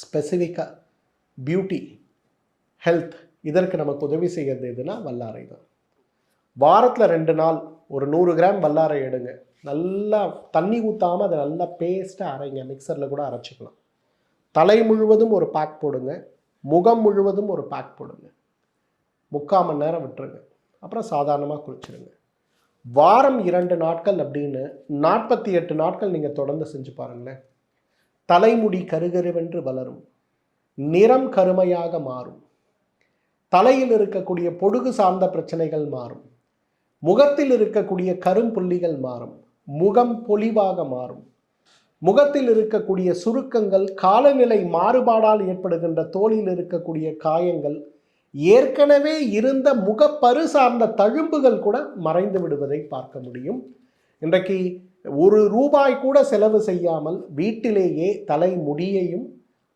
ஸ்பெசிஃபிக்காக beauty health இதற்கு நமக்கு உதவி செய்கிறது எதுனா வல்லாரை தான். வாரத்தில் ரெண்டு நாள் ஒரு நூறு கிராம் வல்லாரை எடுங்க. நல்லா தண்ணி ஊற்றாமல் அதை நல்லா பேஸ்ட்டாக அரைங்க. மிக்சரில் கூட அரைச்சிக்கலாம். தலை முழுவதும் ஒரு பேக் போடுங்க. முகம் முழுவதும் ஒரு பேக் போடுங்க. முக்கால் மணி நேரம் விட்டுருங்க. அப்புறம் சாதாரணமாக குளிச்சிருங்க. வாரம் இரண்டு நாட்கள் அப்படின்னு நாற்பத்தி எட்டு நாட்கள் நீங்கள் தொடர்ந்து செஞ்சு பாருங்களேன். தலைமுடி கருகருவென்று வளரும். நிறம் கருமையாக மாறும். தலையில் இருக்கக்கூடிய பொடுகு சார்ந்த பிரச்சனைகள் மாறும். முகத்தில் இருக்கக்கூடிய கரும்புள்ளிகள் மாறும். முகம் பொலிவாக மாறும். முகத்தில் இருக்கக்கூடிய சுருக்கங்கள் காலநிலை மாறுபாடால் ஏற்படுகின்ற தோலில் இருக்கக்கூடிய காயங்கள் ஏற்கனவே இருந்த முகப்பரு சார்ந்த தழும்புகள் கூட மறைந்து விடுவதை பார்க்க முடியும். இன்றைக்கு ஒரு ரூபாய் கூட செலவு செய்யாமல் வீட்டிலேயே தலை முடியையும்